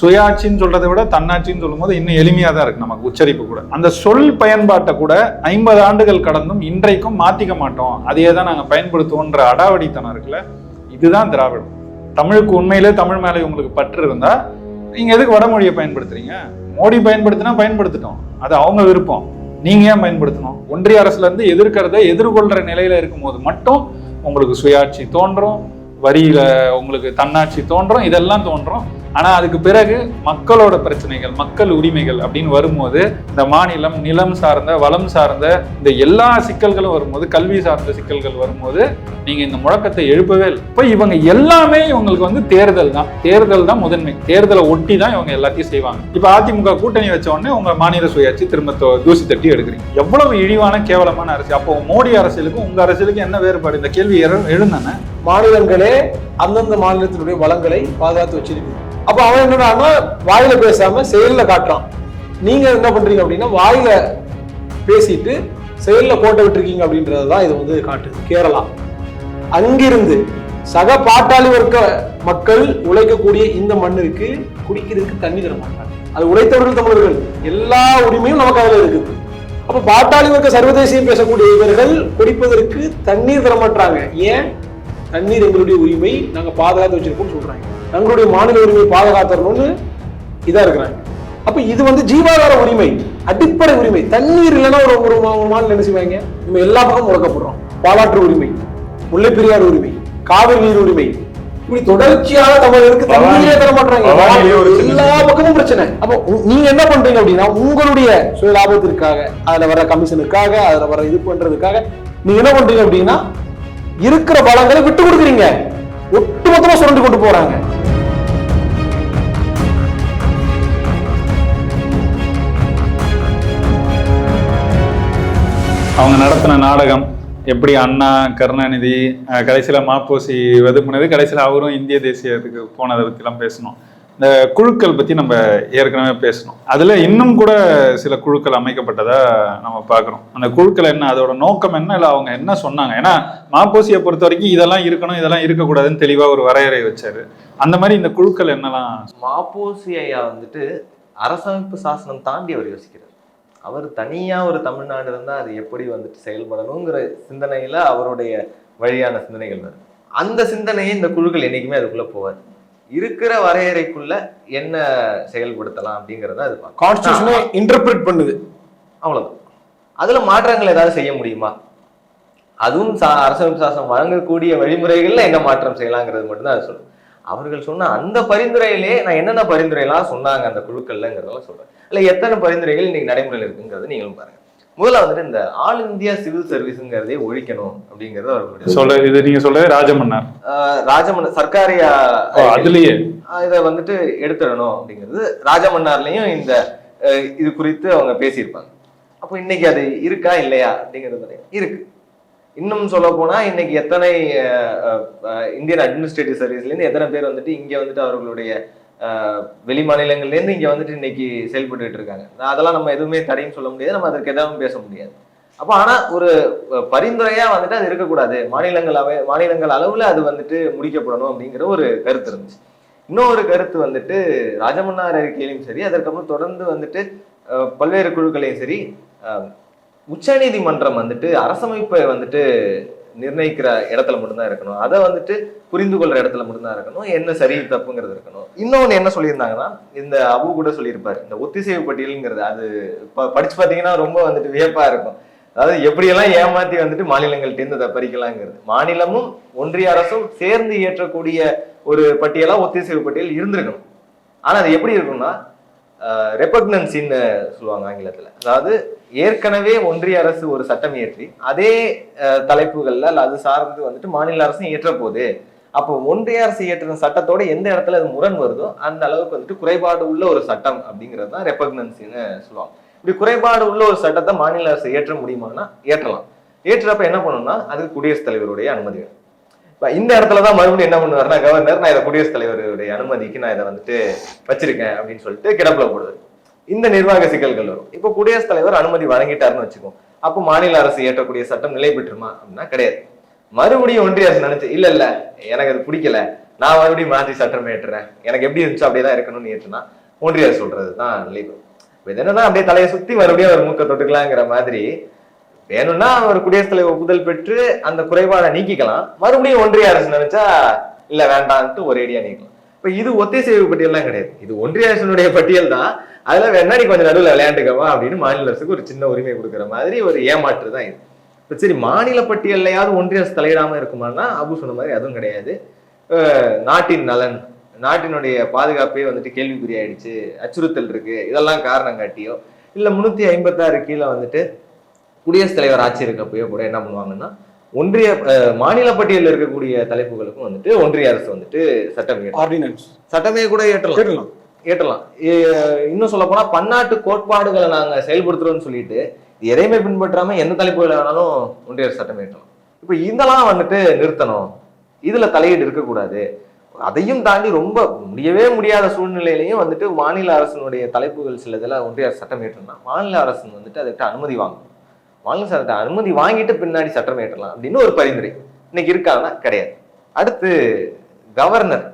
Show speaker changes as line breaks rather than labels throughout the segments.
சுயாட்சின்னு சொல்றதை விட தன்னாட்சின்னு சொல்லும்போது இன்னும் எளிமையாக தான் இருக்கு நமக்கு உச்சரிப்பு கூட. அந்த சொல் பயன்பாட்டை கூட ஐம்பது ஆண்டுகள் கடந்தும் இன்றைக்கும் மாத்திக்க மாட்டோம். அதையே தான் நாங்கள் பயன்படுத்துவோன்ற அடாவடித்தனம் இருக்குல்ல? இதுதான் திராவிடம். தமிழுக்கு உண்மையிலே தமிழ் மேலே உங்களுக்கு பற்று இருந்தா நீங்க எதுக்கு வடமொழியை பயன்படுத்துறீங்க? மோடி பயன்படுத்தினா பயன்படுத்தட்டும். அது அவங்க விருப்பம். நீங்க ஏன் பயன்படுத்தணும்? ஒன்றிய அரசுல இருந்து எதிர்க்கிறத எதிர்கொள்ற நிலையில இருக்கும்போது மட்டும் உங்களுக்கு சுயாட்சி தோன்றும் வரியில உங்களுக்கு தன்னாட்சி தோன்றும் இதெல்லாம் தோன்றும். ஆனால் அதுக்கு பிறகு மக்களோட பிரச்சனைகள் மக்கள் உரிமைகள் அப்படின்னு வரும்போது இந்த மாநிலம் நிலம் சார்ந்த வளம் சார்ந்த இந்த எல்லா சிக்கல்களும் வரும்போது கல்வி சார்ந்த சிக்கல்கள் வரும்போது நீங்கள் இந்த முழக்கத்தை எழுப்பவே இல்லை. இப்போ இவங்க எல்லாமே இவங்களுக்கு வந்து தேர்தல் தான். தேர்தல் தான் முதன்மை. தேர்தலை ஒட்டி தான் இவங்க எல்லாத்தையும் செய்வாங்க. இப்போ அதிமுக கூட்டணி வச்ச உடனே உங்கள் மாநில சுயாட்சி திரும்ப தோ- தூசி தட்டி எடுக்கிறீங்க. எவ்வளவு இழிவான கேவலமான அரசு. அப்போ மோடி அரசியலுக்கும் உங்கள் அரசியலுக்கும் என்ன வேறுபாடு? இந்த கேள்வி எழுந்தானே.
மாநிலங்களே அந்தந்த மாநிலத்தினுடைய வளங்களை பாதுகாத்து வச்சிருக்கு அப்ப அவன் என்னடான்னா வாயில பேசாம செயல்ல காட்டுறான். நீங்க என்ன பண்றீங்க அப்படின்னா வாயில பேசிட்டு செயல்ல கோட்டை விட்டுருக்கீங்க அப்படின்றதுதான் இது வந்து காட்டுது. கேரளா. அங்கிருந்து சக பாட்டாளி வர்க்க மக்கள் உழைக்கக்கூடிய இந்த மண்ணிற்கு குடிக்கிறதுக்கு தண்ணி தர மாட்டாங்க. அது உழைத்தவர்கள் தமிழர்கள். எல்லா உரிமையும் நமக்கு அதுல இருக்குது. அப்ப பாட்டாளி வர்க்க சர்வதேசியம் பேசக்கூடிய இவர்கள் குடிப்பதற்கு தண்ணீர் தர மாட்டாங்க ஏன்? தண்ணீர் எங்களுடைய உரிமை நாங்க பாதுகாத்து வச்சிருக்கோம்னு சொல்றாங்க. தங்களுடைய மாநில உரிமையை பாதுகாத்தரணும்னு இதா இருக்கிறாங்க. அப்ப இது வந்து ஜீவாதார உரிமை அடிப்படை உரிமை. தண்ணீர் இல்லைன்னா ஒரு ஒரு மாநிலம் என்ன செய்வாங்க? நம்ம எல்லா பக்கமும் முடக்கப்படுறோம். பாலாற்று உரிமை முல்லைப்பெரியார் உரிமை காவிரி நீர் உரிமை. இப்படி தொடர்ச்சியாக தமிழருக்கு தண்ணீரே தர மாட்டாங்க எல்லா பக்கமும் பிரச்சனை. அப்போ நீங்க என்ன பண்றீங்க அப்படின்னா உங்களுடைய சுய லாபத்திற்காக அதுல வர கமிஷனுக்காக அதுல வர இது பண்றதுக்காக நீங்க என்ன பண்றீங்க அப்படின்னா இருக்கிற பலங்களை விட்டு கொடுக்குறீங்க. ஒட்டுமொத்தமா சுரண்டி கொண்டு போறாங்க.
அவங்க நடத்தின நாடகம் எப்படி அண்ணா கருணாநிதி கடைசியில் மாப்போசி வெதுப்புனது கடைசியில் அவரும் இந்திய தேசியத்துக்கு போனதை பற்றிலாம் பேசணும். இந்த குழுக்கள் பற்றி நம்ம ஏற்கனவே பேசணும். அதில் இன்னும் கூட சில குழுக்கள் அமைக்கப்பட்டதாக நம்ம பார்க்குறோம். அந்த குழுக்கள் என்ன அதோட நோக்கம் என்ன இல்லை அவங்க என்ன சொன்னாங்க? ஏன்னா மாப்போசியை பொறுத்த வரைக்கும் இதெல்லாம் இருக்கணும் இதெல்லாம் இருக்கக்கூடாதுன்னு தெளிவாக ஒரு வரையறை வச்சார். அந்த மாதிரி இந்த குழுக்கள் என்னெல்லாம்
மாப்போசி ஐயா வந்துட்டு அரசமைப்பு சாசனம் தாண்டி அவர் யோசிக்கிறார். அவர் தனியா ஒரு தமிழ்நாடு இருந்தா அது எப்படி வந்துட்டு செயல்படணுங்கிற சிந்தனையில அவருடைய வழியான சிந்தனைகள் வருது. அந்த சிந்தனையை இந்த குழுக்கள் என்னைக்குமே அதுக்குள்ள போவாது இருக்கிற வரையறைக்குள்ள என்ன செயல்படுத்தலாம் அப்படிங்கறத அது.
கான்ஸ்டியூஷனை இன்டர்பிரட் பண்ணுது.
அவ்வளவுதான். அதுல மாற்றங்கள் ஏதாவது செய்ய முடியுமா? அதுவும் சா அரசமைப்பு சாசனம் வழங்கக்கூடிய வழிமுறைகள்ல என்ன மாற்றம் செய்யலாங்கிறது மட்டும்தான் அது சொல்லும் அவர்கள் சொன்ன அந்த பரிந்துரையிலே நான் என்னென்ன பரிந்துரைலாம் சொன்னாங்க அந்த குழுக்கள்லங்கிறதெல்லாம் சொல்றேன். இல்ல எத்தனை பரிந்துரைகள் இன்னைக்கு நடைமுறையில் இருக்குங்கிறது நீங்களும் பாருங்க. முதல்ல வந்துட்டு இந்த ஆல் இந்தியா சிவில் சர்வீஸ்ங்கிறதே ஒழிக்கணும் அப்படிங்கிறது அவர்களுடைய
சொல்ல இது நீங்க சொல்றது ராஜமன்னார்.
ஆஹ் ராஜமன்ன சர்க்காரியா
அதுலயே.
இதை வந்துட்டு எடுத்துடணும் அப்படிங்கிறது ராஜமன்னார்லயும் இந்த இது குறித்து அவங்க பேசியிருப்பாங்க. அப்போ இன்னைக்கு அது இருக்கா இல்லையா அப்படிங்கிறது இருக்கு. இன்னும் சொல்ல போனா இன்னைக்கு எத்தனை இந்தியன் அட்மினிஸ்ட்ரேட்டிவ் சர்வீஸ்ல இருந்து எத்தனை பேர் வந்துட்டு இங்க வந்துட்டு அவர்களுடைய வெளி மாநிலங்கள்ல இருந்து இங்க வந்துட்டு இன்னைக்கு செயல்பட்டு இருக்காங்க. அதெல்லாம் நம்ம எதுவுமே தடையும் சொல்ல முடியாது நம்ம அதற்கு எதாவது பேச முடியாது. அப்போ ஆனா ஒரு பரிந்துரையா வந்துட்டு அது இருக்கக்கூடாது. மாநிலங்கள் அவை மாநிலங்கள் அளவுல அது வந்துட்டு முடிக்கப்படணும் அப்படிங்கிற ஒரு கருத்து இருந்துச்சு. இன்னொரு கருத்து வந்துட்டு ராஜமன்னார் அறிக்கையிலையும் சரி அதற்கப்புறம் தொடர்ந்து வந்துட்டு பல்வேறு குழுக்களையும் சரி உச்சநீதிமன்றம் வந்துட்டு அரசமைப்பை வந்துட்டு நிர்ணயிக்கிற இடத்துல மட்டும்தான் இருக்கணும். அதை வந்துட்டு புரிந்து கொள்ற இடத்துல மட்டும்தான் இருக்கணும். என்ன சரி தப்புங்கிறது இருக்கணும். இன்னொன்று என்ன சொல்லியிருந்தாங்கன்னா இந்த அபு கூட சொல்லியிருப்பார். இந்த ஒத்திசைவு பட்டியலுங்கிறது அது ப- படிச்சு பார்த்தீங்கன்னா ரொம்ப வந்துட்டு வியப்பா இருக்கும். அதாவது எப்படியெல்லாம் ஏமாத்தி வந்துட்டு மாநிலங்கள்ட்டேருந்து அதை பறிக்கலாங்கிறது. மாநிலமும் ஒன்றிய அரசும் சேர்ந்து இயற்றக்கூடிய ஒரு பட்டியலா ஒத்திசைவு பட்டியல் இருந்திருக்கணும். ஆனா அது எப்படி இருக்கும்னா ரெப்பக்னன்சின்னு சொல்லுவாங்க ஆங்கிலத்தில். அதாவது ஏற்கனவே ஒன்றிய அரசு ஒரு சட்டம் இயற்றி அதே தலைப்புகளில் தலைப்புகள்ல அல்ல அது சார்ந்து வந்துட்டு மாநில அரசும் இயற்றப்போகுது அப்போ ஒன்றிய அரசு இயற்றின சட்டத்தோட எந்த இடத்துல அது முரண் வருதோ அந்த அளவுக்கு வந்துட்டு குறைபாடு உள்ள ஒரு சட்டம் அப்படிங்கிறது தான் ரெப்பக்னன்சின்னு சொல்லுவாங்க. இப்படி குறைபாடு உள்ள ஒரு சட்டத்தை மாநில அரசு ஏற்ற முடியுமானா ஏற்றலாம் ஏற்றுறப்ப என்ன பண்ணணும்னா அதுக்கு குடியரசுத் தலைவருடைய அனுமதி வேணும். இந்த இடத்துல தான் மறுபடியும் என்ன பண்ணுவாருன்னா கவர்னர் நான் இதை குடியரசுத் தலைவருடைய அனுமதிக்கு நான் இதை வந்துட்டு வச்சிருக்கேன் அப்படின்னு சொல்லிட்டு கிடப்புல போடுவார். இந்த நிர்வாக சிக்கல்கள் வரும். இப்போ குடியரசுத் தலைவர் அனுமதி வழங்கிட்டாருன்னு வச்சுக்கோம் அப்போ மாநில அரசு ஏற்றக்கூடிய சட்டம் நிலை பெற்றுமா? அப்படின்னா கிடையாது. மறுபடியும் ஒன்றிய அரசு நினைச்சு இல்ல இல்ல எனக்கு அது பிடிக்கல. நான் மறுபடியும் மாற்றி சட்டம் ஏற்றுறேன் எனக்கு எப்படி இருந்துச்சோ அப்படியே தான் இருக்கணும்னு ஏற்றுனா ஒன்றிய அரசு சொல்றது தான் நிலைவு இது என்னன்னா அப்படியே தலையை சுத்தி மறுபடியும் அவர் மூக்க தொட்டுக்கலாங்கிற மாதிரி வேணும்னா அவர் குடியரசுத் தலைவர் ஒப்புதல் பெற்று அந்த குறைபாடை நீக்கிக்கலாம். மறுபடியும் ஒன்றிய அரசு நினைச்சா இல்ல வேண்டாம்ட்டு ஒரேடியா நீக்கலாம். இப்ப இது ஒத்திசைவு பட்டியல்லாம் கிடையாது. இது ஒன்றிய அரசினுடைய பட்டியல் தான். அதுல வேணா நீ கொஞ்சம் நடுவில் விளையாண்டுக்கவா அப்படின்னு மாநில அரசுக்கு ஒரு சின்ன உரிமை கொடுக்குற மாதிரி ஒரு ஏமாற்று தான் இது. இப்ப சரி மாநில பட்டியல்லையாவது ஒன்றிய அரசு தலையிடாம இருக்குமான்னா அபு சொன்ன மாதிரி அதுவும் கிடையாது. நாட்டின் நலன் நாட்டினுடைய பாதுகாப்பே வந்துட்டு கேள்விக்குறியாயிடுச்சு. அச்சுறுத்தல் இருக்கு. இதெல்லாம் காரணம் காட்டியோ இல்ல முன்னூத்தி ஐம்பத்தாறு கீழே வந்துட்டு குடியரசுத் தலைவர் ஆட்சி இருக்கப்பயோ கூட என்ன பண்ணுவாங்கன்னா ஒன்றிய மாநில பட்டியலில் இருக்கக்கூடிய தலைப்புகளுக்கும் வந்துட்டு ஒன்றிய அரசு வந்துட்டு சட்டம்
ஆர்டினன்ஸ்
சட்டமே கூட ஏற்றலாம். ஏற்றலாம். ஏ- இன்னும் சொல்ல போனா பன்னாட்டு கோட்பாடுகளை நாங்க செயல்படுத்துறோம்னு சொல்லிட்டு எதையுமே பின்பற்றாம எந்த தலைப்புகளை வேணாலும் ஒன்றிய அரசு சட்டம் ஏற்றலாம் இப்ப இதெல்லாம் வந்துட்டு நிறுத்தணும். இதுல தலையீடு இருக்கக்கூடாது. அதையும் தாண்டி ரொம்ப முடியவே முடியாத சூழ்நிலையிலையும் வந்துட்டு மாநில அரசினுடைய தலைப்புகள் சில இதில் ஒன்றிய அரசு சட்டம் ஏற்றணும்னா மாநில அரசு வந்துட்டு அதுக்கிட்ட அனுமதி வாங்கணும். மாநில சட்ட அனுமதி வாங்கிட்டு பின்னாடி சட்டம் ஏற்றலாம் அப்படின்னு ஒரு பரிந்துரை. இன்னைக்கு இருக்காங்கன்னா கிடையாது. அடுத்து கவர்னர்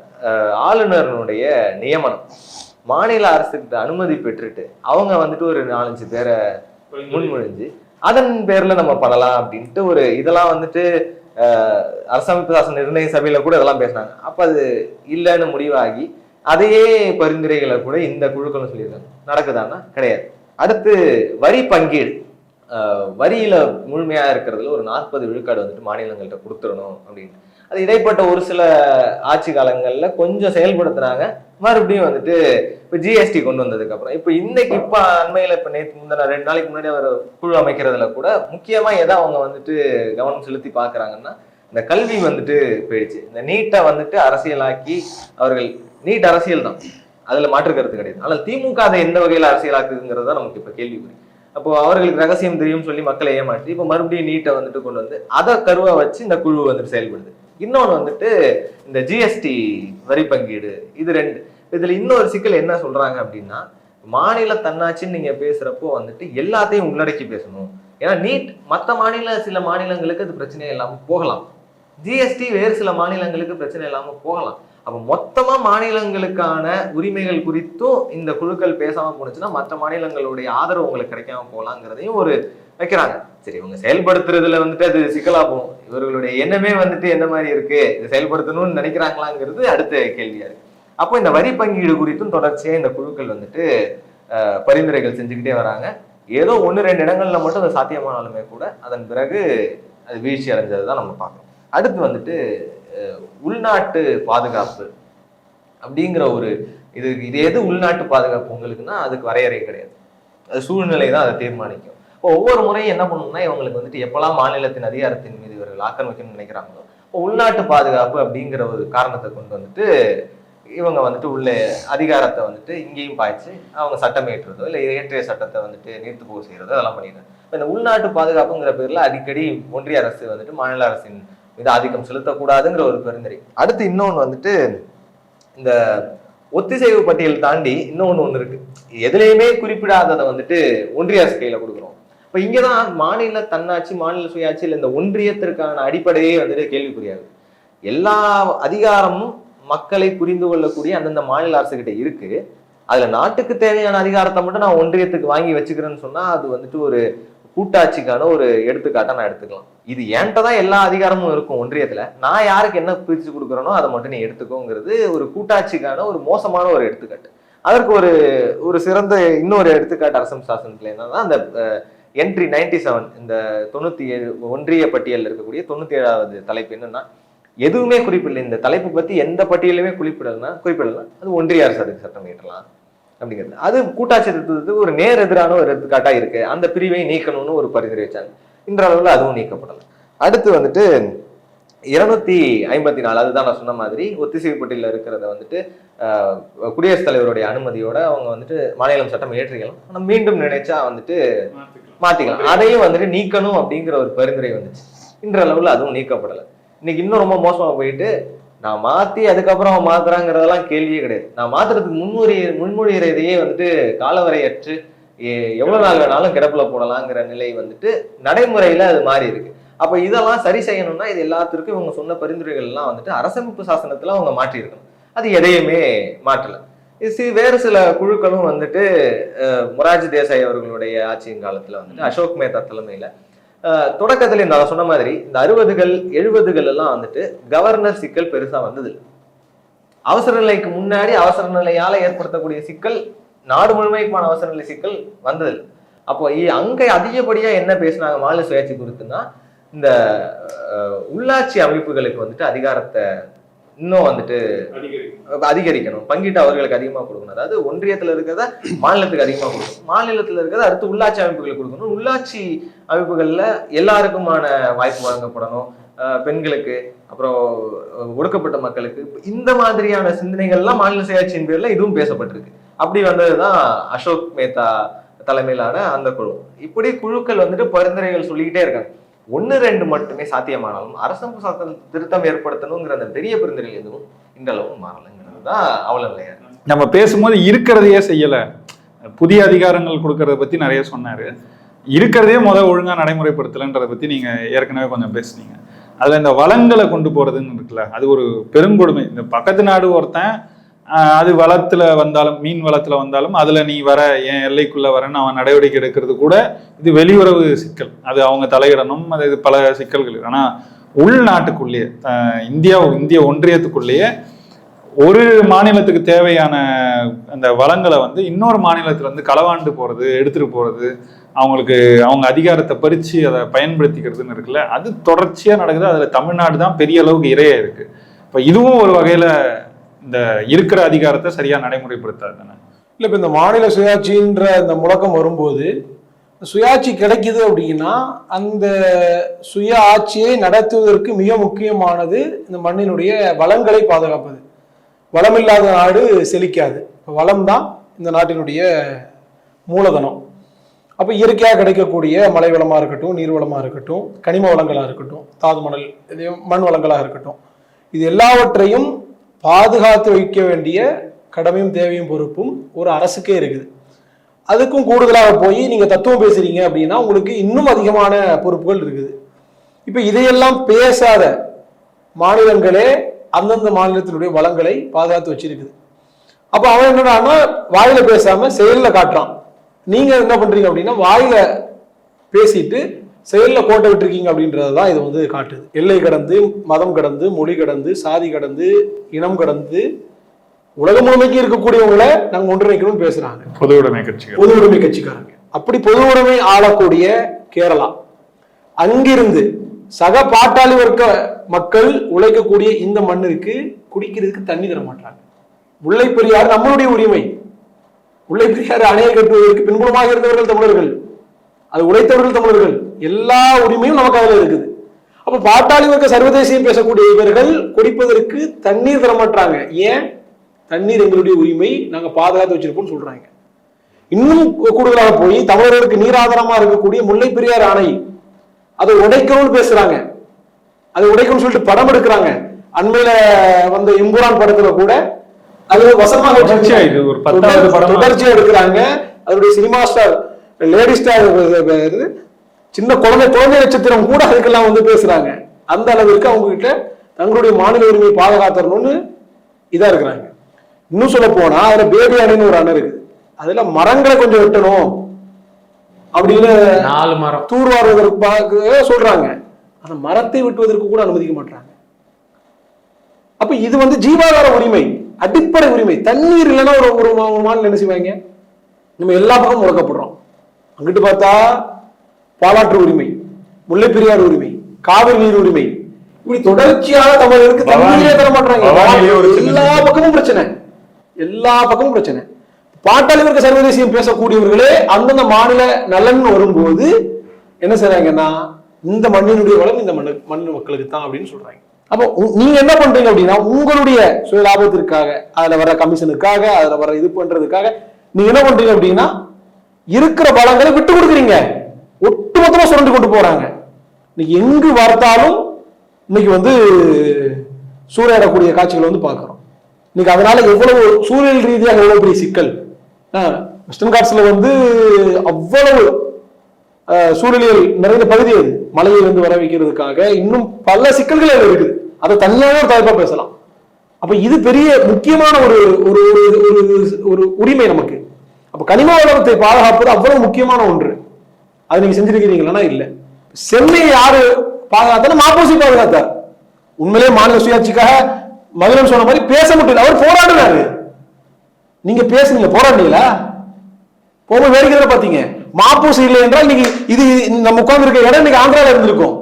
ஆளுநருடைய நியமனம். மாநில அரசுக்கிட்ட அனுமதி பெற்றுட்டு அவங்க வந்துட்டு ஒரு நாலஞ்சு பேரை முன்மொழிஞ்சு அதன் பேர்ல நம்ம பண்ணலாம் அப்படின்ட்டு ஒரு இதெல்லாம் வந்துட்டு அரசமைப்பு சாசன நிர்ணய சபையில கூட இதெல்லாம் பேசினாங்க. அப்ப அது இல்லைன்னு முடிவாகி அதையே பரிந்துரைகளை கூட இந்த குழுக்களும் சொல்லியிருக்காங்க. நடக்குதான்னா? கிடையாது. அடுத்து வரி பங்கீடு. வரியில முழுமையா இருக்கிறதுல ஒரு நாற்பது விழுக்காடு வந்துட்டு மாநிலங்கள்ட்ட கொடுத்துடணும் அப்படின்னு. அது இடைப்பட்ட ஒரு சில ஆட்சி காலங்கள்ல கொஞ்சம் செயல்படுத்துனாங்க. மறுபடியும் வந்துட்டு இப்போ ஜிஎஸ்டி கொண்டு வந்ததுக்கு அப்புறம். இப்போ இன்னைக்கு இப்போ அண்மையில இப்போ நேற்று முந்தின ரெண்டு நாளைக்கு முன்னாடி அவர் குழு அமைக்கிறதுல கூட முக்கியமா எதை அவங்க வந்துட்டு கவனம் செலுத்தி பார்க்குறாங்கன்னா இந்த கல்வி வந்துட்டு போயிடுச்சு. இந்த நீட்டை வந்துட்டு அரசியலாக்கி அவர்கள் நீட் அரசியல் தான். அதுல மாற்று கருத்து கிடையாது. ஆனால் திமுக அதை எந்த வகையில அரசியலாக்குதுங்கிறது தான் நமக்கு இப்ப கேள்விக்குறி. அப்போ அவர்களுக்கு ரகசியம் தெரியும் சொல்லி மக்களை ஏமாற்றி இப்போ மறுபடியும் நீட்டை வந்துட்டு கொண்டு வந்து அதை கருவா வச்சு இந்த குழு வந்துட்டு செயல்படுது. இன்னொன்று வந்துட்டு இந்த ஜிஎஸ்டி வரி பங்கீடு இது ரெண்டு. இதுல இன்னொரு சிக்கல் என்ன சொல்றாங்க அப்படின்னா மாநில தன்னாட்சின்னு நீங்க பேசுறப்போ வந்துட்டு எல்லாத்தையும் உள்ளடக்கி பேசணும். ஏன்னா நீட் மற்ற மாநில சில மாநிலங்களுக்கு அது பிரச்சனை இல்லாமல் போகலாம். ஜிஎஸ்டி வேறு சில மாநிலங்களுக்கு பிரச்சனை இல்லாமல் போகலாம். அப்ப மொத்தமா மாநிலங்களுக்கான உரிமைகள் குறித்தும் இந்த குழுக்கள் பேசாம போனுச்சுன்னா மற்ற மாநிலங்களுடைய ஆதரவு உங்களுக்கு கிடைக்காம போகலாங்கிறதையும் ஒரு வைக்கிறாங்க. சரி இவங்க செயல்படுத்துறதுல வந்துட்டு அது சிக்கலா போகும் இவர்களுடைய எண்ணமே வந்துட்டு என்ன மாதிரி இருக்கு? இது செயல்படுத்தணும்னு நினைக்கிறாங்களாங்கிறது அடுத்த கேள்வியா இருக்கு. அப்போ இந்த வரி பங்கீடு குறித்தும் தொடர்ச்சியா இந்த குழுக்கள் வந்துட்டு பரிந்துரைகள் செஞ்சுக்கிட்டே வராங்க. ஏதோ ஒன்று ரெண்டு இடங்கள்ல மட்டும் அது சாத்தியமானாலுமே கூட அதன் பிறகு அது வீழ்ச்சி அடைஞ்சது தான் நம்ம பார்க்கணும் அடுத்து வந்துட்டு உள்நாட்டு பாதுகாப்பு அப்படிங்கிற ஒரு இது இது எது உள்நாட்டு பாதுகாப்பு உங்களுக்குன்னா அதுக்கு வரையறை கிடையாது. அது சூழ்நிலை தான் அதை தீர்மானிக்கும். இப்போ ஒவ்வொரு முறையும் என்ன பண்ணணும்னா இவங்களுக்கு வந்துட்டு எப்பெல்லாம் மாநிலத்தின் அதிகாரத்தின் மீது இவர்கள் ஆக்கிரமிக்கணும்னு நினைக்கிறாங்களோ இப்போ உள்நாட்டு பாதுகாப்பு அப்படிங்கிற ஒரு காரணத்தை கொண்டு வந்துட்டு இவங்க வந்துட்டு உள்ள அதிகாரத்தை வந்துட்டு இங்கேயும் பாய்ச்சி அவங்க சட்டம் ஏற்றுறதோ இல்லை இயற்றிய சட்டத்தை வந்துட்டு நீர்த்து போக செய்யறதோ அதெல்லாம் பண்ணிடுறாங்க. இப்போ இந்த உள்நாட்டு பாதுகாப்புங்கிற பேர்ல அடிக்கடி ஒன்றிய அரசு வந்துட்டு மாநில அரசின் மீது ஆதிக்கம் செலுத்தக்கூடாதுங்கிற ஒரு பரிந்துரை. அடுத்து இன்னொன்று வந்துட்டு இந்த ஒத்திசைவு பட்டியல் தாண்டி இன்னொன்று ஒன்று இருக்கு. எதுலேயுமே குறிப்பிடாததை வந்துட்டு ஒன்றிய அரசு கையில் கொடுக்குறோம். இப்போ இங்கே தான் மாநில தன்னாட்சி மாநில சுயாட்சி இல்லை இந்த ஒன்றியத்திற்கான அடிப்படையே வந்துட்டு கேள்விக்குரியாது எல்லா அதிகாரமும் மக்களை புரிந்து கொள்ளக்கூடிய அந்தந்த மாநில அரசுகிட்ட இருக்கு. அதுல நாட்டுக்கு தேவையான அதிகாரத்தை மட்டும் நான் ஒன்றியத்துக்கு வாங்கி வச்சுக்கிறேன்னு சொன்னா அது வந்துட்டு ஒரு கூட்டாட்சிக்கான ஒரு எடுத்துக்காட்டை நான் எடுத்துக்கலாம். இது என்கிட்ட தான் எல்லா அதிகாரமும் இருக்கும் ஒன்றியத்துல. நான் யாருக்கு என்ன பிரிச்சு கொடுக்குறேனோ அதை மட்டும் நீ எடுத்துக்கோங்கிறது ஒரு கூட்டாட்சிக்கான ஒரு மோசமான ஒரு எடுத்துக்காட்டு. அதற்கு ஒரு ஒரு சிறந்த இன்னொரு எடுத்துக்காட்டு அரசம் சாசனத்துல என்னன்னா அந்த என்ட்ரி நைன்டி செவன் இந்த தொண்ணூத்தி ஏழு ஒன்றிய பட்டியலில் இருக்கக்கூடிய தொண்ணூத்தி ஏழாவது தலைப்பு என்னன்னா எதுவுமே குறிப்பிடல. இந்த தலைப்பு பத்தி எந்த பட்டியலுமே குறிப்பிடலன்னா குறிப்பிடலாம் அது ஒன்றிய அரசு அதுக்கு சட்டம் இயற்றலாம். அப்படிங்கிறது. அது கூட்டாட்சி தத்துவத்துக்கு ஒரு நேர் எதிரான ஒரு எடுத்துக்காட்டா இருக்கு. அந்த பிரிவை நீக்கணும்னு ஒரு பரிந்துரை வச்சாங்க. இன்றளவில் அதுவும் நீக்கப்படல. அடுத்து வந்துட்டு இருநூத்தி ஐம்பத்தி நாலு அதுதான் நான் சொன்ன மாதிரி ஒத்திசைவு பட்டியலில் இருக்கிறத வந்துட்டு குடியரசுத் தலைவருடைய அனுமதியோட அவங்க வந்துட்டு மாநிலம் சட்டம் இயற்றிக்கலாம் ஆனா மீண்டும் நினைச்சா வந்துட்டு மாத்திக்கலாம். அதையும் வந்துட்டு நீக்கணும் அப்படிங்கிற ஒரு பரிந்துரை வந்துச்சு. இன்றளவில் அதுவும் நீக்கப்படலை. இன்னைக்கு இன்னும் ரொம்ப மோசமா போயிட்டு நான் மாத்தி அதுக்கப்புறம் அவன் மாத்துறாங்கிறதெல்லாம் கேள்வியே கிடையாது. நான் மாத்துறதுக்கு முன்மொழி முன்மொழிகிறதையே வந்துட்டு காலவரையற்று எ- எவ்வளவு நாள் வேணாலும் கிடப்புல போடலாங்கிற நிலை வந்துட்டு நடைமுறையில அது மாறி இருக்கு. அப்ப இதெல்லாம் சரி செய்யணும்னா இது எல்லாத்திற்கும் இவங்க சொன்ன பரிந்துரைகள் எல்லாம் வந்துட்டு அரசமைப்பு சாசனத்துல அவங்க மாற்றியிருக்கணும். அது எதையுமே மாற்றல. சி- வேறு சில குழுக்களும் வந்துட்டு அஹ், மொரார்ஜி தேசாய் அவர்களுடைய ஆட்சியின் காலத்துல வந்துட்டு அசோக் மேத்தா தலைமையில தொடக்கத்துல இந்த நான் சொன்ன மாதிரி இந்த அறுபதுகள் எழுபதுகள் எல்லாம் வந்துட்டு கவர்னர் சிக்கல் பெருசா வந்தது அவசர நிலைக்கு முன்னாடி அவசர நிலையால ஏற்படுத்தக்கூடிய சிக்கல் நாடு முழுமைக்குமான அவசர நிலை சிக்கல் வந்தது அப்போ அங்க அதிகப்படியா என்ன பேசினாங்க மாநில சுயாட்சி குறித்துன்னா இந்த உள்ளாட்சி அமைப்புகளுக்கு வந்துட்டு அதிகாரத்தை இன்னும் வந்துட்டு அதிகரிக்கணும். பங்கீட்டு அவர்களுக்கு அதிகமா கொடுக்கணும். அதாவது ஒன்றியத்துல இருக்கிறத மாநிலத்துக்கு அதிகமா கொடுக்கணும். மாநிலத்துல இருக்கிறத அடுத்து உள்ளாட்சி அமைப்புகளுக்கு கொடுக்கணும். உள்ளாட்சி அமைப்புகள்ல எல்லாருக்குமான வாய்ப்பு வழங்கப்படணும். பெண்களுக்கு அப்புறம் ஒடுக்கப்பட்ட மக்களுக்கு. இந்த மாதிரியான சிந்தனைகள்லாம் மாநில சுயாட்சியின் பேர்ல இதுவும் பேசப்பட்டிருக்கு. அப்படி வந்ததுதான் அசோக் மேத்தா தலைமையிலான அந்த குழு. இப்படி குழுக்கள் வந்துட்டு பரிந்துரைகள் சொல்லிக்கிட்டே இருக்காங்க. ஒன்று ரெண்டு மட்டுமே சாத்தியமானாலும் அரசமைப்பு சாசன திருத்தம் ஏற்படுத்தணுங்கிற அந்த பெரிய பரிந்துரைகள் எதுவும் இன்றளவும் மாறலைங்கிறது தான் அவ்வளோ இல்லையா
நம்ம பேசும்போது இருக்கிறதையே செய்யலை. புதிய அதிகாரங்கள் கொடுக்கறத பற்றி நிறைய சொன்னார். இருக்கிறதே முதல் ஒழுங்காக நடைமுறைப்படுத்தலைன்றதை பற்றி நீங்கள் ஏற்கனவே கொஞ்சம் பேசுனீங்க. அதில் இந்த வளங்களை கொண்டு போகிறதுன்னு இருக்குல்ல அது ஒரு பெருங்கொடுமை. இந்த பக்கத்து நாடு ஒருத்தன் அது வளத்துல வந்தாலும் மீன் வளத்துல வந்தாலும் அதுல நீ வர என் எல்லைக்குள்ள வரன்னு அவன் நடவடிக்கை எடுக்கிறது கூட இது வெளியுறவு சிக்கல். அது அவங்க தலையிடணும் அது இது பல சிக்கல்கள். ஆனா உள்நாட்டுக்குள்ளேயே இந்தியா இந்திய ஒன்றியத்துக்குள்ளேயே ஒரு மாநிலத்துக்கு தேவையான அந்த வளங்களை வந்து இன்னொரு மாநிலத்துல இருந்து களவாண்டு போறது எடுத்துட்டு போறது அவங்களுக்கு அவங்க அதிகாரத்தை பறிச்சு அதை பயன்படுத்திக்கிறதுன்னு இருக்குல்ல அது தொடர்ச்சியா நடக்குது. அதுல தமிழ்நாடு தான் பெரிய அளவுக்கு இரையா இருக்கு. இப்ப இதுவும் ஒரு வகையில இந்த இருக்கிற அதிகாரத்தை சரியா நடைமுறைப்படுத்தாது தானே?
இல்லை இப்போ இந்த மாநில சுயாட்சின்ற இந்த முழக்கம் வரும்போது சுயாட்சி கிடைக்குது அப்படின்னா அந்த சுய ஆட்சியை நடத்துவதற்கு மிக முக்கியமானது இந்த மண்ணினுடைய வளங்களை பாதுகாப்பது. வளமில்லாத நாடு செழிக்காது. இப்போ வளம் தான் இந்த நாட்டினுடைய மூலதனம். அப்போ இயற்கையாக கிடைக்கக்கூடிய மலை வளமாக இருக்கட்டும் நீர் வளமாக இருக்கட்டும் கனிம வளங்களாக இருக்கட்டும் தாது மணல் மண் வளங்களாக இருக்கட்டும். இது எல்லாவற்றையும் பாதுகாத்து வைக்க வேண்டிய கடமையும் தேவையும் பொறுப்பும் ஒரு அரசுக்கே இருக்குது. அதுக்கும் கூடுதலாக போய் நீங்கள் தத்துவம் பேசுறீங்க அப்படின்னா உங்களுக்கு இன்னும் அதிகமான பொறுப்புகள் இருக்குது. இப்போ இதையெல்லாம் பேசாத மாநிலங்களே அந்தந்த மாநிலத்தினுடைய வளங்களை பாதுகாத்து வச்சிருக்குது. அப்போ அவன் என்னடான்னா வாயில பேசாம செயலில் காட்டுறான். நீங்க என்ன பண்றீங்க அப்படின்னா வாயில பேசிட்டு செயல்ல கோட்டை விட்டுருக்கீங்க அப்படின்றது தான் இது வந்து காட்டுது. எல்லை கடந்து மதம் கடந்து மொழி கடந்து சாதி கடந்து இனம் கடந்து உலகம் முழுமைக்கு இருக்கக்கூடியவங்களை நாங்க ஒன்றிணைக்கணும்னு பேசுறாங்க.
பொது உடைமை கட்சிகள்.
பொது உடைமை கட்சிக்காரங்க. அப்படி பொது உடைமை ஆளக்கூடிய கேரளா. அங்கிருந்து சக பாட்டாளி வர்க்க மக்கள் உழைக்கக்கூடிய இந்த மண்ணிற்கு குடிக்கிறதுக்கு தண்ணி தர மாட்டாங்க முல்லை பெரியார் நம்மளுடைய உரிமை. முல்லை பெரியார் அணையை கட்டுவதற்கு பின்புலமாக இருந்தவர்கள் தமிழர்கள். அது உழைத்தவர்கள் தமிழர்கள். எல்லா உரிமையும் நமக்கு அதுல இருக்குது. அப்ப பாட்டாளி வர்க்க சர்வதேசியம் பேசக்கூடிய இவர்கள் குடிப்பதற்கு தண்ணீர் தர மாட்டாங்க ஏன்? தண்ணீர் எங்களுடைய உரிமை நாங்க பாதுகாத்து வச்சிருப்போம்னு சொல்றாங்க. இன்னும் கூடுதலாக போய் தமிழர்களுக்கு நீராதாரமா இருக்கக்கூடிய முல்லை பெரியார் அணை அதை உடைக்கணும்னு பேசுறாங்க. அதை உடைக்கணும்னு சொல்லிட்டு படம் எடுக்கிறாங்க. அண்மையில வந்த எம்புரான் படத்துல கூட அது வசமாக
தொடர்ச்சியா
எடுக்கிறாங்க. அதனுடைய சினிமா ஸ்டார் லேடி ஸ்டார் சின்ன குழந்தை குழந்தை நட்சத்திரம் கூட அதுக்கெல்லாம் வந்து பேசுறாங்க. அந்த அளவிற்கு அவங்க கிட்ட தங்களுடைய மாநில உரிமையை பாதுகாத்தரணும்னு இதா இருக்கிறாங்க. இன்னும் சொல்ல போனா அதுல பேபி அணைன்னு ஒரு அணை இருக்குது. அதுல மரங்களை கொஞ்சம் வெட்டணும் அப்படின்னு
நாலு மரம்.
தூர்வாருவதற்காக சொல்றாங்க. அந்த மரத்தை வெட்டுவதற்கு கூட அனுமதிக்க மாட்டாங்க அப்ப இது வந்து ஜீவாதார உரிமை அடிப்படை உரிமை. தண்ணீர் இல்லைன்னா ஒரு ஒரு மாநிலம் என்ன செய்வாங்க? நம்ம எல்லா பக்கமும் முழக்கப்படுறோம் அங்கிட்டு பார்த்தா பாலாற்று உரிமை முல்லைப்பெரியார் உரிமை காவிரி நீர் உரிமை. இப்படி தொடர்ச்சியாக தமிழருக்கு தண்ணீரே தர மாட்டாங்க எல்லா பக்கமும் பிரச்சனை. எல்லா பக்கமும் பிரச்சனை. பாட்டாளி வர்க்க சர்வதேசியம் பேசக்கூடியவர்களே அந்தந்த மாநில நலன் வரும்போது என்ன செய்றாங்கன்னா இந்த மண்ணினுடைய வளம் இந்த மண்ணு மண்ணு மக்களுக்கு தான் அப்படின்னு சொல்றாங்க. அப்போ நீங்க என்ன பண்றீங்க அப்படின்னா உங்களுடைய சுய லாபத்திற்காக அதுல வர கமிஷனுக்காக அதுல வர இது பண்றதுக்காக நீங்க என்ன பண்றீங்க அப்படின்னா இருக்கிற பலங்களை விட்டு கொடுக்குறீங்க. ஒட்டுமொத்தமா சுரண்டு கொண்டு போறாங்க. இன்னைக்கு எங்கு பார்த்தாலும் இன்னைக்கு வந்து சூறையாடக்கூடிய காட்சிகளை வந்து பார்க்குறோம். இன்னைக்கு அதனால எவ்வளவு சூழல் ரீதியாக எவ்வளவு பெரிய சிக்கல்? ஆ, வெஸ்டர்ன் காட்ஸ்ல வந்து அவ்வளவு சூழலியல் நிறைந்த பகுதி அது. மலையை வந்து வர வைக்கிறதுக்காக இன்னும் பல சிக்கல்கள் அதில் இருக்குது. அதை தனியாக ஒரு தலைப்பாக பேசலாம். அப்போ இது பெரிய முக்கியமான ஒரு ஒரு ஒரு ஒரு- ஒரு உரிமை நமக்கு. அப்ப கனிம வளத்தை பாதுகாப்பது அவ்வளவு முக்கியமான ஒன்று. அது நீங்க செஞ்சிருக்கிறீங்களா இல்ல? சென்னை யாரு பாதுகாத்தாலும் மாப்போசி பாதுகாத்தார். உண்மையிலே மாநில சுயாட்சிக்காக மகிழன் சொன்ன மாதிரி பேச முடியல அவர் போராடினாரு. நீங்க பேசுனீங்க போராடினீங்களா? போகும்போது வேடிக்கை பாத்தீங்க மாப்பூசி இல்லை என்றால் நீங்க இது நம்ம உட்கார்ந்து இருக்க இடம் இன்னைக்கு ஆந்திரால இருந்திருக்கும்.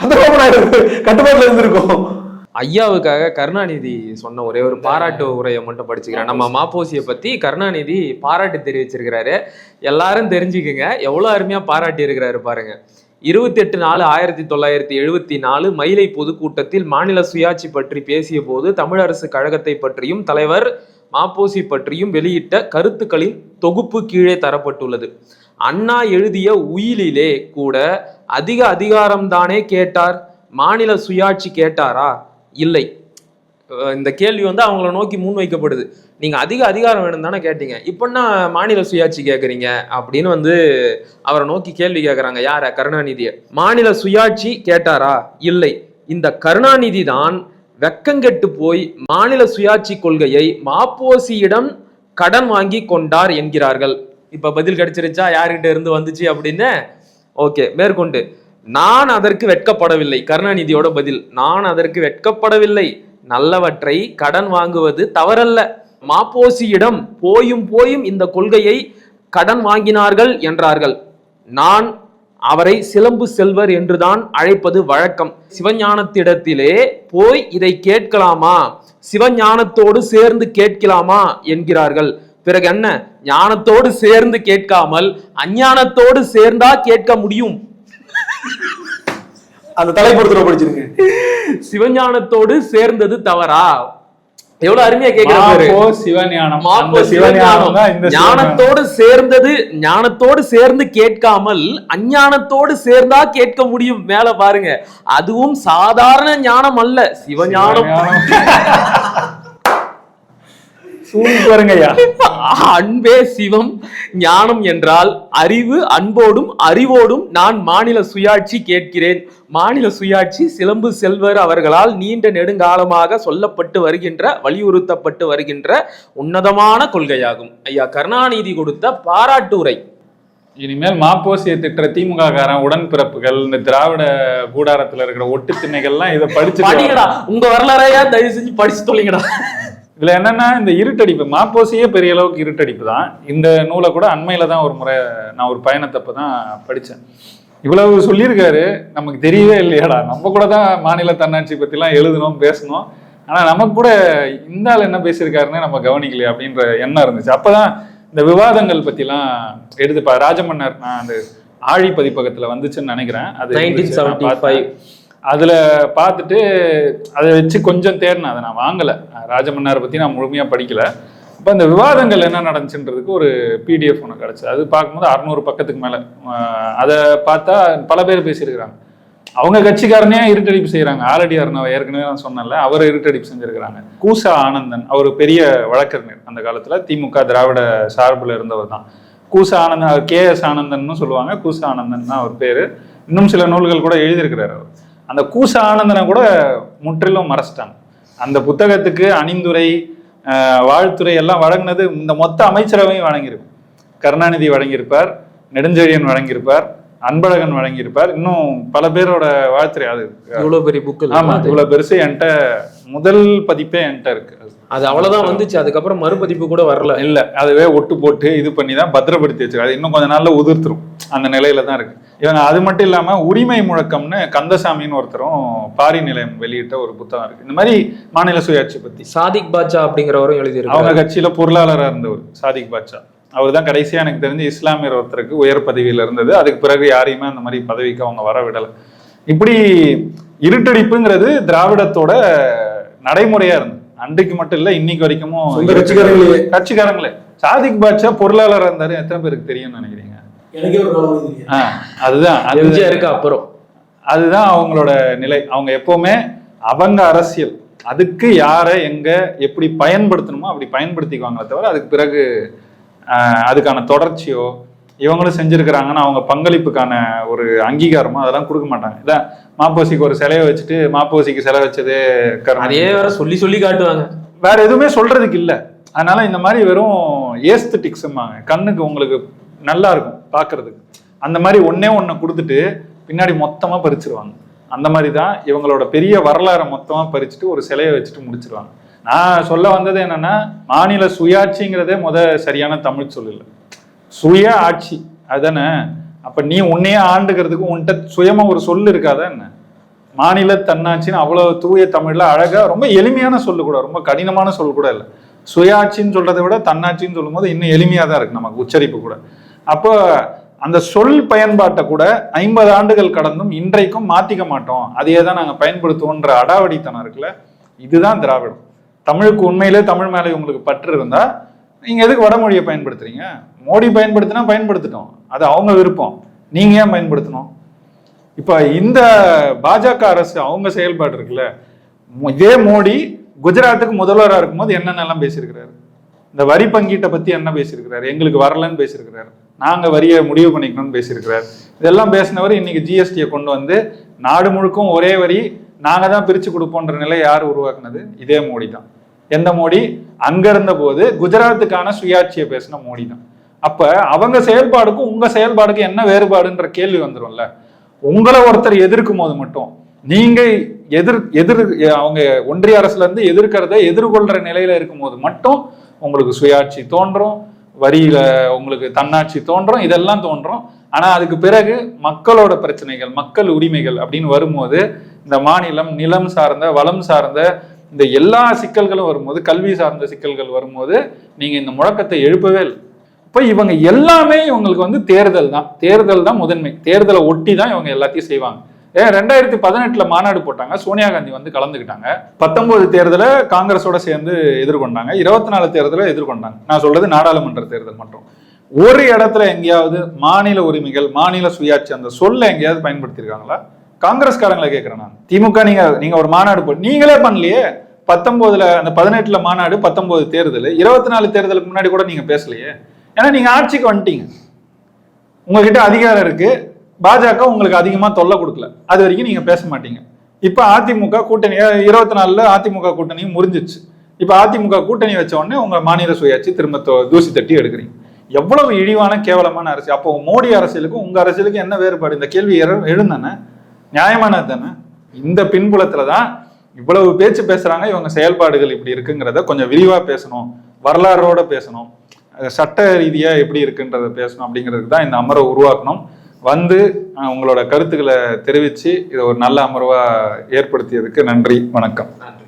சந்திரபாபு நாயுடு கட்டுப்பாட்டுல இருந்திருக்கும்.
ஐயாவுக்காக கருணாநிதி சொன்ன ஒரே ஒரு பாராட்டு உரையை மட்டும் படிச்சுக்கிறேன். நம்ம மாப்போசியை பத்தி கருணாநிதி பாராட்டு தெரிவிச்சிருக்கிறாரு. எல்லாரும் தெரிஞ்சுக்குங்க. எவ்வளவு அருமையா பாராட்டி இருக்கிறாரு பாருங்க. இருபத்தி எட்டு நாலு ஆயிரத்தி தொள்ளாயிரத்தி எழுபத்தி நாலு மயிலை பொதுக்கூட்டத்தில் மாநில சுயாட்சி பற்றி பேசிய போது தமிழரசு கழகத்தை பற்றியும் தலைவர் மாப்போசி பற்றியும் வெளியிட்ட கருத்துக்களின் தொகுப்பு கீழே தரப்பட்டுள்ளது. அண்ணா எழுதிய உயிலிலே கூட அதிக அதிகாரம்தானே கேட்டார்? மாநில சுயாட்சி கேட்டாரா? இல்லை. இந்த கேள்வி வந்து அவங்கள நோக்கி முன்வைக்கப்படுது நீங்கள் அதிக அதிகாரம் வேணும் தானே கேட்டீங்க. இப்போன்னா மாநில சுயாட்சி கேட்குறீங்க அப்படின்னு வந்து அவரை நோக்கி கேள்வி கேட்குறாங்க யார? கருணாநிதியை. மாநில சுயாட்சி கேட்டாரா? இல்லை. இந்த கருணாநிதி தான் வெக்கங்கெட்டு போய் மாநில சுயாட்சி கொள்கையை மாப்போசியிடம் கடன் வாங்கி கொண்டார் என்கிறார்கள். இப்போ பதில் கிடைச்சிருச்சா? யார்கிட்ட இருந்து வந்துச்சு அப்படின்னு? ஓகே மேற்கொண்டு. நான் அதற்கு வெட்கப்படவில்லை. கருணாநிதியோட பதில் நான் அதற்கு வெட்கப்படவில்லை. நல்லவற்றை கடன் வாங்குவது தவறல்ல. மாப்போசியிடம் போயும் போயும் இந்த கொள்கையை கடன் வாங்கினார்கள் என்றார்கள். நான் அவரை சிலம்பு செல்வர் என்றுதான் அழைப்பது வழக்கம். சிவஞானத்திடத்திலே போய் இதை கேட்கலாமா? சிவஞானத்தோடு சேர்ந்து கேட்கலாமா? என்கிறார்கள். பிறகு என்ன ஞானத்தோடு சேர்ந்து கேட்காமல் அஞ்ஞானத்தோடு சேர்ந்தா கேட்க முடியும்.
அந்த தலைப்படுத்துற படிச்சிருங்க.
சிவஞானத்தோடு சேர்ந்தது தவறா? எவ்வளவு அருமையா கேட்கிறாரு
மாப்போ சிவஞானம். சிவஞானம்.
ஞானத்தோடு சேர்ந்தது ஞானத்தோடு சேர்ந்து கேட்காமல் அஞ்ஞானத்தோடு சேர்ந்தா கேட்க முடியும் மேல பாருங்க. அதுவும் சாதாரண ஞானம் அல்ல சிவஞானம். அன்பே சிவம் ஞானம் என்றால் அறிவு அன்போடும் அறிவோடும் நான் மாநில சுயாட்சி கேட்கிறேன். மாநில சுயாட்சி சிலம்பு செல்வர் அவர்களால் நீண்ட நெடுங்காலமாக சொல்லப்பட்டு வருகின்ற வலியுறுத்தப்பட்டு வருகின்ற உன்னதமான கொள்கையாகும். ஐயா கருணாநிதி கொடுத்த பாராட்டு உரை.
இனிமேல் மாப்போசியை திட்டுற திமுக காரன் உடன்பிறப்புகள் இந்த திராவிட கூடாரத்துல இருக்கிற ஒட்டு திண்ணைகள்லாம் இதை படிச்சு
படிங்கடா. உங்க வரலாறையா தயவு செஞ்சு படிச்சு தொலைங்கடா
இதுல என்னன்னா இந்த இருட்டடிப்பு மாப்போசியே பெரிய அளவுக்கு இருட்டடிப்பு தான். இந்த நூலை கூட அண்மையில தான் ஒரு முறை நான் ஒரு பயணத்தப்ப தான் படிச்சேன். இவ்வளவு சொல்லியிருக்காரு. நமக்கு தெரியவே இல்லையாடா. நம்ம கூட தான் மாநில தன்னாட்சி பத்திலாம் எழுதணும் பேசணும் ஆனா நமக்கு கூட இந்த ஆள் என்ன பேசியிருக்காருன்னு நம்ம கவனிக்கலையே அப்படின்ற எண்ணம் இருந்துச்சு. அப்பதான் இந்த விவாதங்கள் பத்திலாம் எடுத்துப்பா ராஜமன்னர் நான் அந்த ஆழி பதிப்பகத்துல வந்துச்சுன்னு நினைக்கிறேன். அது அதில் பார்த்துட்டு அதை வச்சு கொஞ்சம் தேடினேன். அதை நான் வாங்கலை. ராஜமன்னாரை பற்றி நான் முழுமையாக படிக்கலை. இப்போ அந்த விவாதங்கள் என்ன நடந்துச்சுன்றதுக்கு ஒரு பிடிஎஃப் ஒன்று கிடச்சி அது பார்க்கும்போது அறநூறு பக்கத்துக்கு மேலே. அதை பார்த்தா பல பேர் பேசியிருக்கிறாங்க. அவங்க கட்சிக்காரனே இருட்டடிப்பு செய்கிறாங்க ஆல்ரெடி அருணாவை ஏற்கனவே நான் சொன்னேன்ல அவர் இருட்டடிப்பு செஞ்சுருக்கிறாங்க. கூசா ஆனந்தன் அவர் பெரிய வழக்கறிஞர் அந்த காலத்தில். திமுக திராவிட சார்பில் இருந்தவர் தான். கூசா ஆனந்தன் கே எஸ் ஆனந்தன் சொல்லுவாங்க. கூசா ஆனந்தன் தான் அவர் பேர். இன்னும் சில நூல்கள் கூட எழுதியிருக்கிறார் அவர். அந்த கூச ஆனந்தனை கூட முற்றிலும் மறைச்சிட்டாங்க அந்த புத்தகத்துக்கு அணிந்துரை வாழ்த்துறை எல்லாம் வழங்கினது இந்த மொத்த அமைச்சரவையும் வழங்கியிருக்கும் கருணாநிதி வழங்கியிருப்பார் நெடுஞ்செழியன் வழங்கியிருப்பார். அன்பழகன் வழங்கியிருப்பார். இன்னும் பல பேரோட வாழ்த்துரை அது.
இவ்வளவு பெரிய புக்கு
ஆமா இவ்வளவு பெருசு என்கிட்ட முதல் பதிப்பே என்கிட்ட இருக்கு.
அது அவ்வளவுதான் வந்துச்சு. அதுக்கப்புறம் மறுபதிப்பு கூட வரல.
இல்ல அதுவே ஒட்டு போட்டு இது பண்ணி தான் பத்திரப்படுத்தி வச்சிருக்காங்க அது இன்னும் கொஞ்ச நாள்ல உதிர்த்துரும். அந்த நிலையில தான் இருக்கு. இவங்க அது மட்டும் இல்லாம உரிமை முழக்கம்னு கந்தசாமின்னு ஒருத்தரும் பாரி நிலையம் வெளியிட்ட ஒரு புத்தகம் இருக்கு. இந்த மாதிரி மாநில சுயாட்சி பத்தி.
சாதிக் பாட்சா அப்படிங்கிறவரும்
அவங்க
எழுதியிருக்காங்க
கட்சியில பொருளாளரா இருந்தவர் சாதிக் பாட்சா அவர் தான் கடைசியா எனக்கு தெரிஞ்சு இஸ்லாமியர் ஒருத்தருக்கு உயர் பதவியில இருந்தது. அதுக்கு பிறகு யாரையுமே அந்த மாதிரி பதவிக்கு அவங்க வர விடல இப்படி இருட்டடிப்புங்கிறது திராவிடத்தோட நடைமுறையா இருந்தது. அன்றைக்கு மட்டும் இல்ல இன்னைக்கு வரைக்கும்
கட்சிக்காரங்களே.
கட்சிக்காரங்களே. சாதிக் பாட்சா பொருளாளரா இருந்தாரு. எத்தனை பேருக்கு தெரியும்னு நினைக்கிறீங்க? அதுதான். அது
எம்ஜிஆருக்கு அப்புறம்.
அதுதான் அவங்களோட நிலை. அவங்க எப்பவுமே அவங்க அரசியல். அதுக்கு யாரை எங்க எப்படி பயன்படுத்தணுமோ அப்படி பயன்படுத்திக்குவாங்களே தவிர அதுக்கு பிறகு அதுக்கான தொடர்ச்சியோ இவங்களும் செஞ்சிருக்கிறாங்கன்னு அவங்க பங்களிப்புக்கான ஒரு அங்கீகாரமோ அதெல்லாம் கொடுக்க மாட்டாங்க. இதான் மாப்போசிக்கு ஒரு சிலையை வச்சுட்டு மாப்போசிக்கு சிலை வச்சதே.
அதே வேற சொல்லி சொல்லி காட்டுவாங்க.
வேற எதுவுமே சொல்றதுக்கு இல்ல. அதனால இந்த மாதிரி வெறும் ஏஸ்தட்டிக்ஸ்ம்பாங்க. கண்ணுக்கு உங்களுக்கு நல்லா இருக்கும் பார்க்கிறதுக்கு அந்த மாதிரி ஒண்ணே ஒண்ணை கொடுத்துட்டு பின்னாடி மொத்தமா பறிச்சிருவாங்க. அந்த மாதிரி தான் இவங்களோட பெரிய வரலாறை மொத்தமா பறிச்சுட்டு ஒரு சிலையை வச்சுட்டு முடிச்சிருவாங்க. நான் சொல்ல வந்தது என்னன்னா மாநில சுயாட்சிங்கிறதே முத சரியான தமிழ் சொல்லல. சுய ஆட்சி அதானே? அப்ப நீ உன்னையே ஆண்டுக்கிறதுக்கு உன்கிட்ட சுயமா ஒரு சொல் இருக்காதா என்ன? மாநில தன்னாட்சின்னு அவ்வளவு தூய தமிழ்ல அழகா ரொம்ப எளிமையான சொல்லு கூட ரொம்ப கடினமான சொல் கூட இல்லை. சுயாட்சின்னு சொல்றதை விட தன்னாட்சின்னு சொல்லும்போது இன்னும் எளிமையா தான் இருக்கு நமக்கு உச்சரிப்பு கூட. அப்போ அந்த சொல் பயன்பாட்டை கூட ஐம்பது ஆண்டுகள் கடந்தும் இன்றைக்கும் மாத்திக்க மாட்டோம். அதையே தான் நாங்கள் பயன்படுத்துவோன்ற அடாவடித்தனம் இருக்குல்ல இதுதான் திராவிடம். தமிழுக்கு உண்மையிலே தமிழ் மேலே உங்களுக்கு பற்று இருந்தா நீங்க எதுக்கு வடமொழியை பயன்படுத்துறீங்க? மோடி பயன்படுத்தினா பயன்படுத்திட்டோம். அது அவங்க விருப்பம். நீங்க ஏன் பயன்படுத்தணும்? இப்ப இந்த பாஜக அரசு அவங்க செயல்பாடு இருக்குல்ல இதே மோடி குஜராத்துக்கு முதல்வராக இருக்கும்போது என்னென்னலாம் பேசியிருக்கிறாரு? இந்த வரி பங்கீட்டை பத்தி என்ன பேசியிருக்கிறாரு? எங்களுக்கு வரலன்னு பேசியிருக்கிறாரு. நாங்க வரியை முடிவு பண்ணிக்கணும்னு பேசியிருக்கிறாரு. இதெல்லாம் பேசினவர் இன்னைக்கு ஜிஎஸ்டியை கொண்டு வந்து நாடு முழுக்கும் ஒரே வரி நாங்கள் தான் பிரித்து கொடுப்போன்ற நிலை யார் உருவாக்குனது? இதே மோடி தான். எந்த மோடி? அங்க இருந்த போது குஜராத்துக்கான சுயாட்சியை பேசின மோடி தான். அப்ப அவங்க செயல்பாடுக்கும் உங்க செயல்பாடுக்கும் என்ன வேறுபாடுன்ற கேள்வி வந்துடும்ல உங்களை ஒருத்தர் எதிர்க்கும் போது மட்டும் நீங்க எதிர் எதிர் அவங்க ஒன்றிய அரசுல இருந்து எதிர்க்கிறத எதிர்கொள்ற நிலையில இருக்கும்போது மட்டும் உங்களுக்கு சுயாட்சி தோன்றும் வரியில உங்களுக்கு தன்னாட்சி தோன்றும் இதெல்லாம் தோன்றும். ஆனா அதுக்கு பிறகு மக்களோட பிரச்சனைகள் மக்கள் உரிமைகள் அப்படின்னு வரும்போது இந்த மாநிலம் நிலம் சார்ந்த வளம் சார்ந்த இந்த எல்லா சிக்கல்களும் வரும்போது கல்வி சார்ந்த சிக்கல்கள் வரும்போது நீங்க இந்த முழக்கத்தை எழுப்பவே இல்லை. இப்போ இவங்க எல்லாமே இவங்களுக்கு வந்து தேர்தல் தான். தேர்தல் தான் முதன்மை. தேர்தலை ஒட்டி தான் இவங்க எல்லாத்தையும் செய்வாங்க. ஏன் ரெண்டாயிரத்தி பதினெட்டுல மாநாடு போட்டாங்க. சோனியா காந்தி வந்து கலந்துக்கிட்டாங்க. பத்தொன்பது தேர்தலை காங்கிரஸோட சேர்ந்து எதிர்கொண்டாங்க. இருபத்தி நாலு தேர்தலை எதிர்கொண்டாங்க. நான் சொல்றது நாடாளுமன்ற தேர்தல் மட்டும். ஒரு இடத்துல எங்கேயாவது மாநில உரிமைகள் மாநில சுயாட்சி அந்த சொல்ல எங்கேயாவது பயன்படுத்தியிருக்காங்களா? காங்கிரஸ்காரங்களை கேட்கறேன் நான். திமுக நீங்க நீங்க ஒரு மாநாடு போ நீங்களே பண்ணலையே. பத்தொன்பதுல அந்த பதினெட்டுல மாநாடு பத்தொன்பது தேர்தல் இருபத்தி நாலு தேர்தலுக்கு முன்னாடி கூட நீங்க பேசலையே. ஏன்னா நீங்க ஆட்சிக்கு வந்துட்டீங்க. உங்ககிட்ட அதிகாரம் இருக்கு. பாஜக உங்களுக்கு அதிகமா தொல்லை கொடுக்கல. அது வரைக்கும் நீங்க பேச மாட்டீங்க. இப்ப அதிமுக கூட்டணி இருபத்தி நாலுல அதிமுக கூட்டணியும் முறிஞ்சிச்சு. இப்ப அதிமுக கூட்டணி வச்ச உடனே உங்க மாநில சுயாட்சி திரும்ப தூசி தட்டி எடுக்கிறீங்க. எவ்வளவு இழிவான கேவலமான அரசு அப்போ மோடி அரசியலுக்கும் உங்க அரசியலுக்கும் என்ன வேறுபாடு? இந்த கேள்வி எழுந்தானே. நியாயமானது தானே இந்த பின்புலத்துல தான் இவ்வளவு பேச்சு பேசுறாங்க இவங்க செயல்பாடுகள் இப்படி இருக்குங்கிறத கொஞ்சம் விரிவா பேசணும் வரலாறோட பேசணும் சட்ட ரீதியா எப்படி இருக்குன்றத பேசணும் அப்படிங்கிறதுக்கு தான் இந்த அமர்வை உருவாக்கணும். வந்து உங்களோட கருத்துக்களை தெரிவிச்சு இதை ஒரு நல்ல அமர்வா ஏற்படுத்தியதுக்கு நன்றி வணக்கம்.
நன்றி.